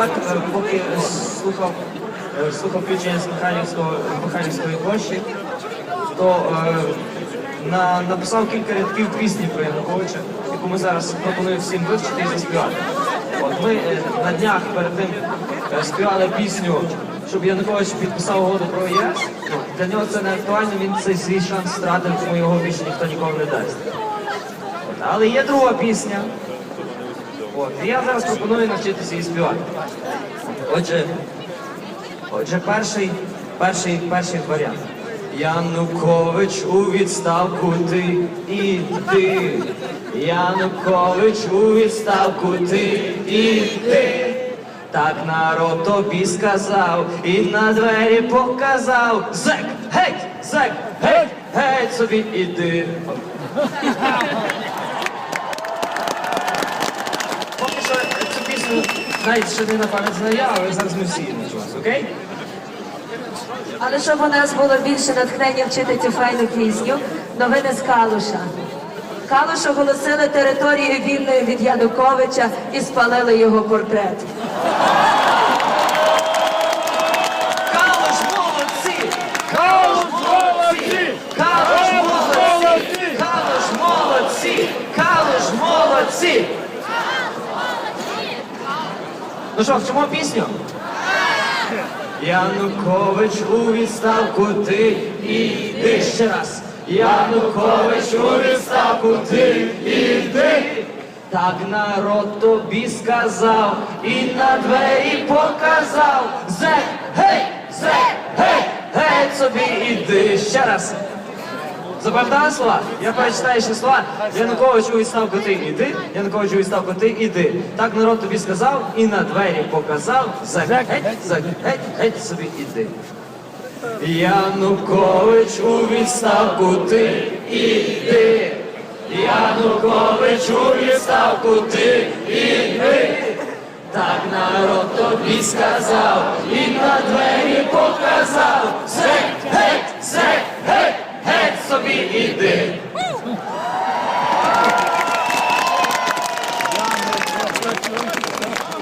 так, е, поки слухав, е, слухав включення з Михайлівського, Михайлівської площі, то е, на, написав кілька рядків пісні про Януковича, яку ми зараз пропоную всім вивчити і заспівати. От ми е, на днях перед тим е, співали пісню, щоб Янукович підписав угоду про ЄС. Для нього це не актуально, він цей свій шанс втратив, тому його більше ніхто ніколи не дасть. От, але є друга пісня. І я зараз пропоную навчитися її співати. Отже, отже, перший, перший, перший варіант. Янукович у відставку ти іди. Янукович у відставку ти іди. Так народ тобі сказав і на двері показав. Зек, геть, зек, геть, геть собі іди. Поки що цю пісню навіть ще не на пам'ять знаю, я, але зараз ми всі її вас, окей? Але щоб у нас було більше натхнення вчити цю файну пісню, новини з Калуша. Калуш оголосили територію вільною від Януковича і спалили його портрет. Калуш молодці! Калуш молодці! Калуш молодці! молодці! Калуш молодці! Калуш молодці! Ну що, вчимо пісню? Янукович у відставку ти іди ще раз. Янукович у відставку ти іди. Так народ тобі сказав і на двері показав. Зек, гей, зек, гей, гей, собі іди ще раз. Запам'ятали слова? Я перечитаю ще слова. Янукович у відставку ти іди, Янукович у відставку ти іди. Так народ тобі сказав і на двері показав. Зек, геть, зек, геть, геть собі іди. Янукович у відставку ти іди. Янукович у відставку ти іди. Так народ тобі сказав і на двері показав.